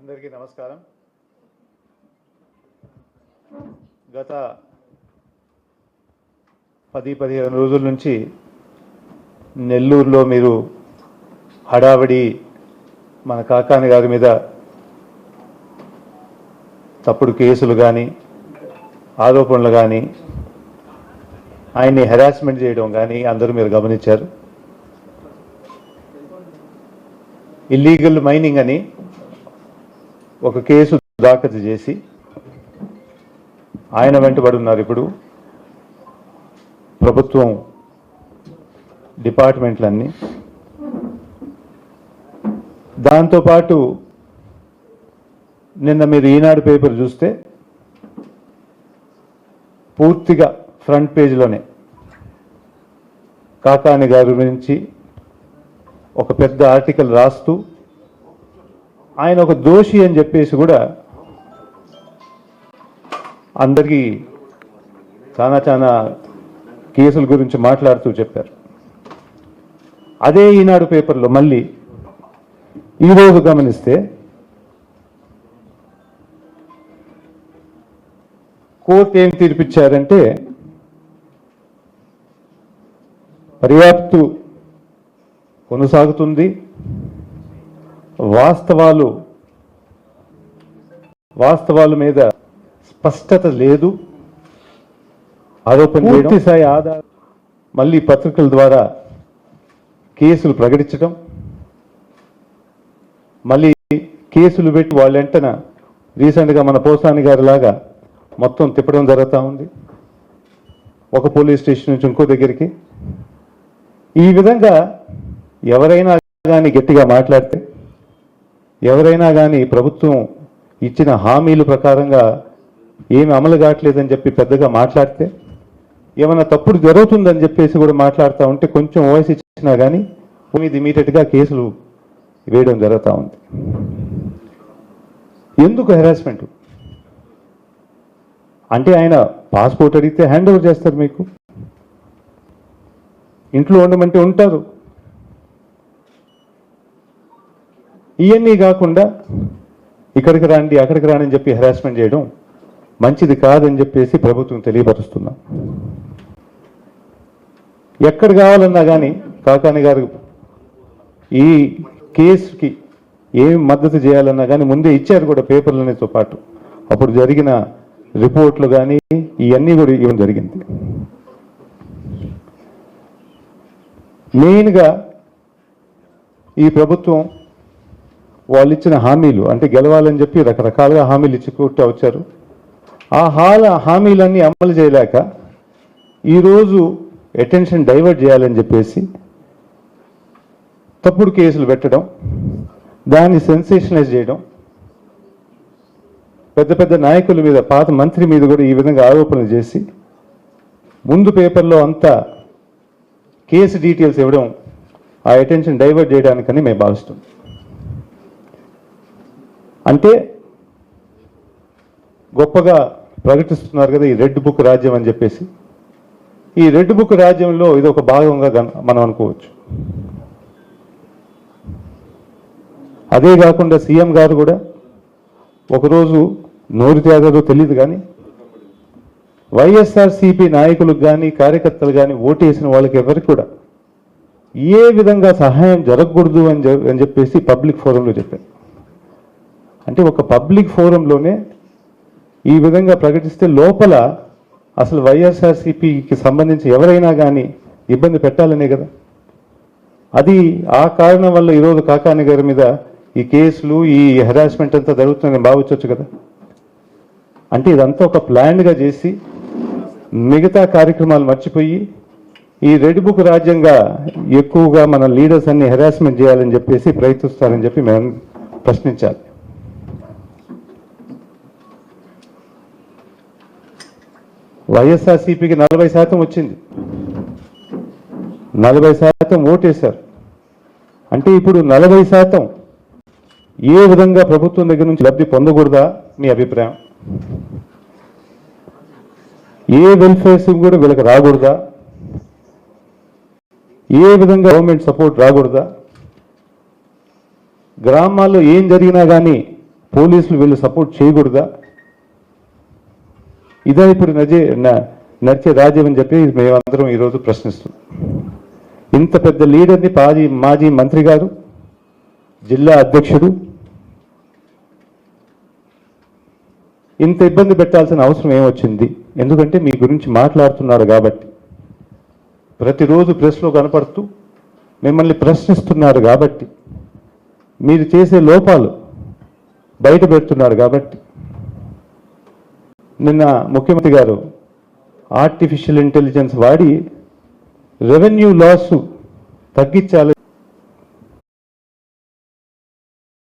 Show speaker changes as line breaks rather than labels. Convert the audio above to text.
అందరికీ నమస్కారం. గత పది పదిహేను రోజుల నుంచి నెల్లూరులో మీరు హడావిడి మన కాకాని గారి మీద తప్పుడు కేసులు కానీ ఆరోపణలు కానీ ఆయన్ని హెరాస్మెంట్ చేయడం కానీ అందరూ మీరు గమనించారు. ఇల్లీగల్ మైనింగ్ అని ఒక కేసు దాఖలు చేసి ఆయన వెంటబడి ఉన్నారు ఇప్పుడు. ప్రభుత్వం డిపార్ట్మెంట్లన్నీ. దాంతోపాటు నిన్న మీరు ఈనాడు పేపర్ చూస్తే పూర్తిగా ఫ్రంట్ పేజీలోనే కాకాని గారి గురించి ఒక పెద్ద ఆర్టికల్ రాస్తూ ఆయన ఒక దోషి అని చెప్పేసి కూడా అందరికీ చాలా చాలా కేసుల గురించి మాట్లాడుతూ చెప్పారు. అదే ఈనాడు పేపర్లో మళ్ళీ ఈరోజు గమనిస్తే కోర్టు ఏం తీర్పిచ్చారంటే పర్యాప్తు కొనసాగుతుంది. వాస్తవాలు వాస్తవాల మీద స్పష్టత లేదు. ఆరోపణ పూర్తి స్థాయి ఆధార మళ్ళీ పత్రికల ద్వారా కేసులు ప్రకటించడం మళ్ళీ కేసులు పెట్టి వాళ్ళ వెంటన రీసెంట్గా మన పోసాని గారి లాగా మొత్తం తిప్పడం జరుగుతూ ఉంది. ఒక పోలీస్ స్టేషన్ నుంచి ఇంకో దగ్గరికి. ఈ విధంగా ఎవరైనా కానీ గట్టిగా మాట్లాడితే ఎవరైనా కానీ ప్రభుత్వం ఇచ్చిన హామీల ప్రకారంగా ఏమి అమలు కావట్లేదని చెప్పి పెద్దగా మాట్లాడితే ఏమైనా తప్పుడు జరుగుతుందని చెప్పేసి కూడా మాట్లాడుతూ ఉంటే కొంచెం వాయిస్ ఇచ్చినా కానీ మీద ఇమీడియట్గా కేసులు వేయడం జరుగుతూ ఉంది. ఎందుకు హెరాస్మెంట్? అంటే ఆయన పాస్పోర్ట్ అడిగితే హ్యాండ్ ఓవర్ చేస్తారు మీకు. ఇంట్లో ఉండమంటే ఉంటారు. ఇవన్నీ కాకుండా ఇక్కడికి రాండి అక్కడికి రాండి అని చెప్పి హెరాస్మెంట్ చేయడం మంచిది కాదని చెప్పేసి ప్రభుత్వం తెలియపరుస్తున్నాం. ఎక్కడ కావాలన్నా కానీ కాకాని గారు ఈ కేసుకి ఏం మద్దతు చేయాలన్నా కానీ ముందే ఇచ్చారు కూడా పేపర్లనేతో పాటు. అప్పుడు జరిగిన రిపోర్ట్లు కానీ ఇవన్నీ కూడా ఇవ్వడం జరిగింది. మెయిన్గా ఈ ప్రభుత్వం వాళ్ళు ఇచ్చిన హామీలు అంటే గెలవాలని చెప్పి రకరకాలుగా హామీలు ఇచ్చుకుంటూ వచ్చారు. ఆ హాల హామీలన్నీ అమలు చేయలేక ఈరోజు అటెన్షన్ డైవర్ట్ చేయాలని చెప్పేసి తప్పుడు కేసులు పెట్టడం దాన్ని సెన్సేషనైజ్ చేయడం పెద్ద పెద్ద నాయకుల మీద పాత మంత్రి మీద కూడా ఈ విధంగా ఆరోపణలు చేసి ముందు పేపర్లో అంతా కేసు డీటెయిల్స్ ఇవ్వడం ఆ అటెన్షన్ డైవర్ట్ చేయడానికని మేము భావిస్తున్నాం. అంటే గొప్పగా ప్రకటిస్తున్నారు కదా ఈ రెడ్ బుక్ రాజ్యం అని చెప్పేసి. ఈ రెడ్ బుక్ రాజ్యంలో ఇది ఒక భాగంగా మనం అనుకోవచ్చు. అదే కాకుండా సీఎం గారు కూడా ఒకరోజు నోరు త్యాగారో తెలియదు కానీ వైఎస్ఆర్సీపీ నాయకులకు కానీ కార్యకర్తలు కానీ ఓటేసిన వాళ్ళకి ఎవరికి కూడా ఏ విధంగా సహాయం జరగకూడదు అని అని చెప్పేసి పబ్లిక్ ఫోరంలో చెప్పారు. అంటే ఒక పబ్లిక్ ఫోరంలోనే ఈ విధంగా ప్రకటిస్తే లోపల అసలు వైఎస్ఆర్సీపీకి సంబంధించి ఎవరైనా కానీ ఇబ్బంది పెట్టాలనే కదా. అది ఆ కారణం వల్ల ఈరోజు కాకాని గారి మీద ఈ కేసులు ఈ హెరాస్మెంట్ అంతా జరుగుతుందని భావించవచ్చు కదా. అంటే ఇదంతా ఒక ప్లాన్గా చేసి మిగతా కార్యక్రమాలు మర్చిపోయి ఈ రెడ్ బుక్ రాజ్యంగా ఎక్కువగా మన లీడర్స్ అన్ని హెరాస్మెంట్ చేయాలని చెప్పేసి ప్రయత్నిస్తారని చెప్పి మేము ప్రశ్నించాలి. వైఎస్ఆర్సీపీకి నలభై శాతం వచ్చింది. నలభై శాతం ఓటేశారు. అంటే ఇప్పుడు నలభై శాతం ఏ విధంగా ప్రభుత్వం దగ్గర నుంచి లబ్ధి పొందకూడదా మీ అభిప్రాయం? ఏ వెల్ఫేర్ స్కీమ్ కూడా వీళ్ళకి రాకూడదా? ఏ విధంగా గవర్నమెంట్ సపోర్ట్ రాకూడదా? గ్రామాల్లో ఏం జరిగినా కానీ పోలీసులు వీళ్ళు సపోర్ట్ చేయకూడదా? ఇదే ఇప్పుడు నజే న- నడిచే రాజ్యం అని చెప్పి మేమందరం ఈరోజు ప్రశ్నిస్తున్నాం. ఇంత పెద్ద లీడర్ని మాజీ మాజీ మంత్రి గారు జిల్లా అధ్యక్షుడు ఇంత ఇబ్బంది పెట్టాల్సిన అవసరం ఏమొచ్చింది? ఎందుకంటే మీ గురించి మాట్లాడుతున్నాడు కాబట్టి. ప్రతిరోజు ప్రెస్లో కనపడుతూ మిమ్మల్ని ప్రశ్నిస్తున్నారు కాబట్టి. మీరు చేసే లోపాలు బయట పెడుతున్నారు కాబట్టి. నిన్న ముఖ్యమంత్రి గారు ఆర్టిఫిషియల్ ఇంటెలిజెన్స్ వాడి రెవెన్యూ లాస్ తగ్గించాలి